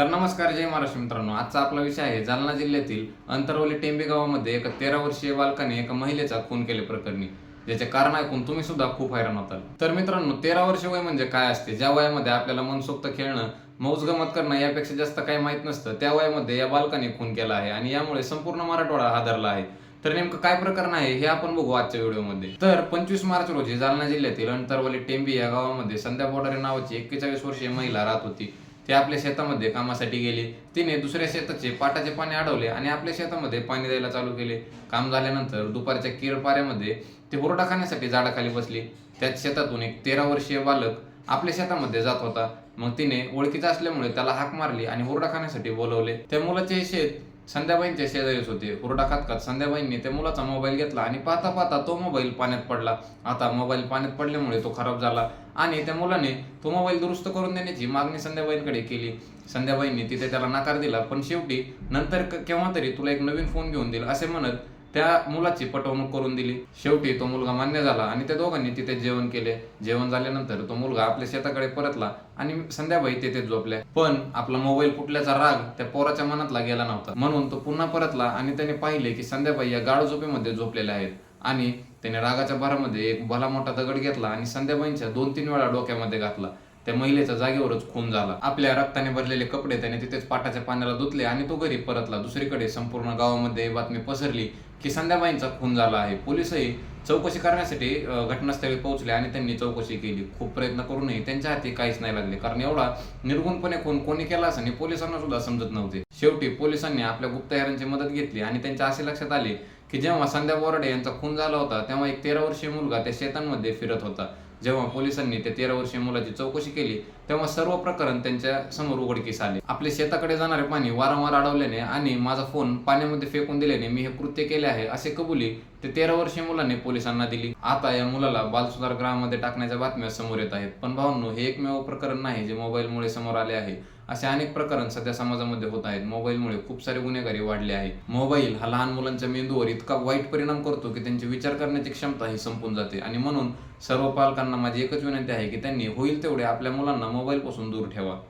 तर नमस्कार जय महाराष्ट्र मित्रांनो. आजचा आपला विषय आहे जालना जिल्ह्यातील अंतरवली टेंबे गावामध्ये एका तेरा वर्षीय बालकाने एका महिलेचा खून केले प्रकरणी. ज्याचे कारण ऐकून तुम्ही सुद्धा खूप हैराण होताल. तर मित्रांनो तेरा वर्ष वय म्हणजे काय असते? ज्या वयामध्ये आपल्याला मनसोक्त खेळणं मौज गमत करणं यापेक्षा जास्त काही माहीत नसतं त्या वयामध्ये या बालकाने खून केला आहे आणि यामुळे संपूर्ण मराठवाडा हादरला आहे. तर नेमकं काय प्रकरण आहे हे आपण बघू आजच्या व्हिडिओमध्ये. तर पंचवीस मार्च रोजी जालना जिल्ह्यातील अंतरवली टेंबी या गावामध्ये संध्या बोडारे नावाची एक्केचाळीस वर्षीय महिला राहत होती. ते आपल्या शेतामध्ये कामासाठी गेले. तिने दुसऱ्या शेताचे पाटाचे पाणी अडवले आणि आपल्या शेतामध्ये पाणी द्यायला चालू केले. काम झाल्यानंतर दुपारच्या किरपाऱ्यामध्ये ते हुरडा खाण्यासाठी झाडाखाली बसली. त्याच शेतातून एक तेरा वर्षीय बालक आपल्या शेतामध्ये जात होता. मग तिने ओळखीचा असल्यामुळे त्याला हाक मारली आणि हुरडा खाण्यासाठी बोलवले. त्या मुलाचे शेत संध्याबाईंचे शेजारीच होते. हुरडा खात संध्याबाईंनी त्या मुलाचा मोबाईल घेतला आणि पाहता पाहता तो मोबाईल पाण्यात पडला. आता मोबाईल पाण्यात पडल्यामुळे तो खराब झाला आणि त्या मुलाने तो मोबाईल दुरुस्त करून देण्याची मागणी संध्याबाईंकडे केली. संध्याबाईंनी तिथे त्याला नकार दिला पण शेवटी नंतर केव्हा तरी तुला एक नवीन फोन घेऊन देईल असे म्हणत त्या मुलाची पटवणूक करून दिली. शेवटी तो मुलगा मान्य झाला आणि त्या दोघांनी तिथे जेवण केले. जेवण झाल्यानंतर तो मुलगा आपल्या शेताकडे परतला आणि संध्याबाई तिथे झोपल्या. पण आपला मोबाईल फुटल्याचा राग त्या पोराच्या मनातला गेला नव्हता. म्हणून तो पुन्हा परतला आणि त्याने पाहिले की संध्याबाई या गाढ झोपेमध्ये झोपलेल्या आहेत आणि त्याने रागाच्या भरामध्ये एक भला मोठा दगड घेतला आणि संध्याबाईंच्या दोन तीन वेळा डोक्यामध्ये घातला. त्या महिलेचा जागेवरच खून झाला. आपल्या रक्ताने भरलेले कपडे त्याने तिथेच पाटाच्या पाण्याला धुतले आणि तो घरी परतला. दुसरीकडे संपूर्ण गावामध्ये बातमी पसरली की संध्याबाईंचा खून झाला आहे. पोलीसही चौकशी करण्यासाठी घटनास्थळी पोहोचले आणि त्यांनी चौकशी केली. खूप प्रयत्न करूनही त्यांच्या हाती काहीच नाही लागले. कारण एवढा निर्गुणपणे खून कोणी केला असं आणि पोलिसांना सुद्धा समजत नव्हते. शेवटी पोलिसांनी आपल्या गुप्तहेरांची मदत घेतली आणि त्यांच्या असे लक्षात आले की जेव्हा संध्या बोराडे यांचा खून झाला होता तेव्हा एक तेरा वर्षीय मुलगा त्या शेतांमध्ये फिरत होता. जेव्हा पोलिसांनी त्या तेरा वर्षीय मुलाची चौकशी केली तेव्हा सर्व प्रकरण त्यांच्यासमोर उघडकीस आले. आपले शेताकडे जाणारे पाणी वारंवार अडवल्याने आणि माझा फोन पाण्यामध्ये फेकून दिल्याने मी हे कृत्य केले आहे असे कबुली ते तेरा वर्षीय मुलाने पोलिसांना दिली. आता या मुलाला बालसुधार गृहामध्ये टाकण्याच्या बातम्या समोर येत आहेत. पण भावनो हे एकमेव प्रकरण नाही जे मोबाईलमुळे समोर आले आहे. असे अनेक प्रकरण सध्या समाजामध्ये होत आहेत. मोबाईलमुळे खूप सारे गुन्हेगारी वाढले आहे. मोबाईल हा लहान मुलांच्या मेंदूवर इतका वाईट परिणाम करतो की त्यांची विचार करण्याची क्षमता ही संपून जाते आणि म्हणून सर्व पालकांना माझी एकच विनंती आहे की त्यांनी होईल तेवढे आपल्या मुलांना मोबाईलपासून दूर ठेवा.